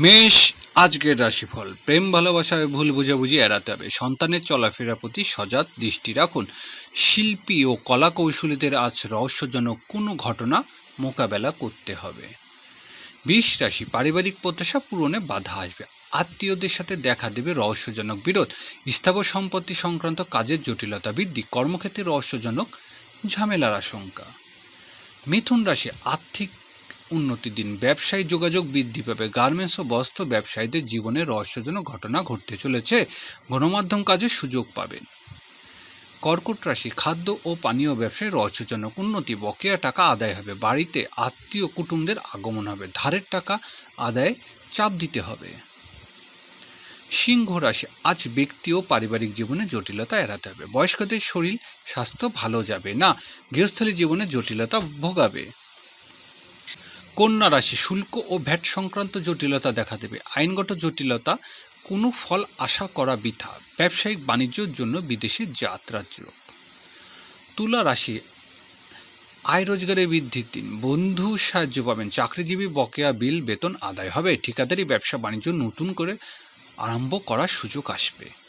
মেষ, আজকের রাশিফল। প্রেম ভালোবাসায় ভুল বুঝাবুঝি এড়াতে হবে। সন্তানের চলাফেরার প্রতি সজাগ দৃষ্টি রাখুন। শিল্পী ও কলা কৌশলীদের আজ রহস্যজনক কোনো ঘটনা মোকাবেলা করতে হবে। বিষ রাশি, পারিবারিক প্রত্যাশা পূরণে বাধা আসবে। আত্মীয়দের সাথে দেখা দেবে রহস্যজনক বিরোধ। স্থাবর সম্পত্তি সংক্রান্ত কাজের জটিলতা বৃদ্ধি। কর্মক্ষেত্রে রহস্যজনক ঝামেলার আশঙ্কা। মিথুন রাশি, আর্থিক উন্নতির দিন। ব্যবসায়ী যোগাযোগ বৃদ্ধি পাবে। গার্মেন্টস ও বস্ত্র ব্যবসায়ীদের জীবনে রহস্যজনক ঘটনা ঘটতে চলেছে। গণমাধ্যম কাজের সুযোগ পাবেন। কর্কট রাশি খাদ্য ও পানীয় ব্যবসায় রহস্যজনক উন্নতি। বকেয়া টাকা আদায় হবে। বাড়িতে আত্মীয় কুটুমদের আগমন হবে। ধারের টাকা আদায়ে চাপ দিতে হবে। সিংহ রাশি, আজ ব্যক্তি ও পারিবারিক জীবনে জটিলতা এড়াতে হবে। বয়স্কদের শরীর, স্বাস্থ্য ভালো যাবে না। গৃহস্থলী জীবনে জটিলতা ভোগাবে। কন্যা রাশি শুল্ক ও ভ্যাট সংক্রান্ত জটিলতা দেখা দেবে। আইনগত জটিলতা, কোনো ফল আশা করা বৃথা। ব্যবসায়িক বাণিজ্যের জন্য বিদেশে যাত্রার যোগ। তুলা রাশি, আয় রোজগারের বৃদ্ধির দিন। বন্ধু সাহায্য পাবেন। চাকরিজীবী বকেয়া বিল, বেতন আদায় হবে। ঠিকাদারি, ব্যবসা, বাণিজ্য নতুন করে আরম্ভ করার সুযোগ আসবে।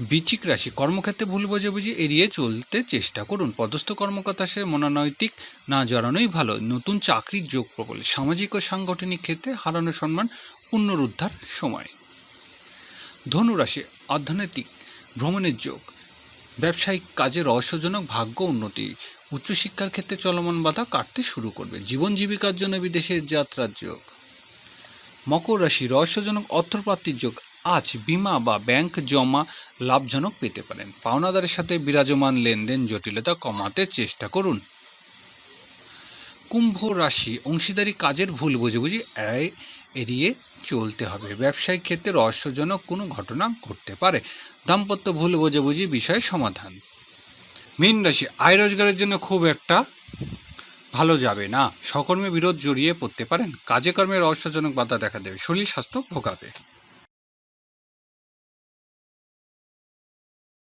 বৃচিক রাশি কর্মক্ষেত্রে ভুল বোঝাবুঝি এড়িয়ে চলতে চেষ্টা করুন। পদস্থ কর্মকর্তা সে মনোনৈতিক, না জড়ানোই ভালো। নতুন চাকরির যোগ প্রবল। সামাজিক ও সাংগঠনিক ক্ষেত্রে হারানো সম্মান পুনরুদ্ধার সময়। ধনুরাশি, অর্থনৈতিক, ভ্রমণের যোগ। ব্যবসায়িক কাজে রহস্যজনক ভাগ্য উন্নতি। উচ্চশিক্ষার ক্ষেত্রে চলমান বাধা কাটতে শুরু করবে। জীবন জীবিকার জন্য বিদেশের যাত্রার যোগ। মকর রাশি, রহস্যজনক অর্থপ্রাপ্তির যোগ। আজ বিমা বা ব্যাংক জমা লাভজনক পেতে পারেন। পাওনাদারের সাথে বিরাজমান লেনদেন জটিলতা কমাতে চেষ্টা করুন। কুম্ভ রাশি অংশীদারি কাজের ভুল এড়ায় এড়িয়ে চলতে হবে। ব্যবসায়িক ক্ষেত্রে রহস্যজনক কোনো ঘটনা ঘটতে পারে। দাম্পত্য ভুল বোঝাবুঝি বিষয়ে সমাধান। মীন রাশি, আয় রোজগারের জন্য খুব একটা ভালো যাবে না। সকর্মে বিরোধ জড়িয়ে পড়তে পারেন। কাজে কর্মে রহস্যজনক বাধা দেখা দেবে। শরীর স্বাস্থ্য ভোগাবে।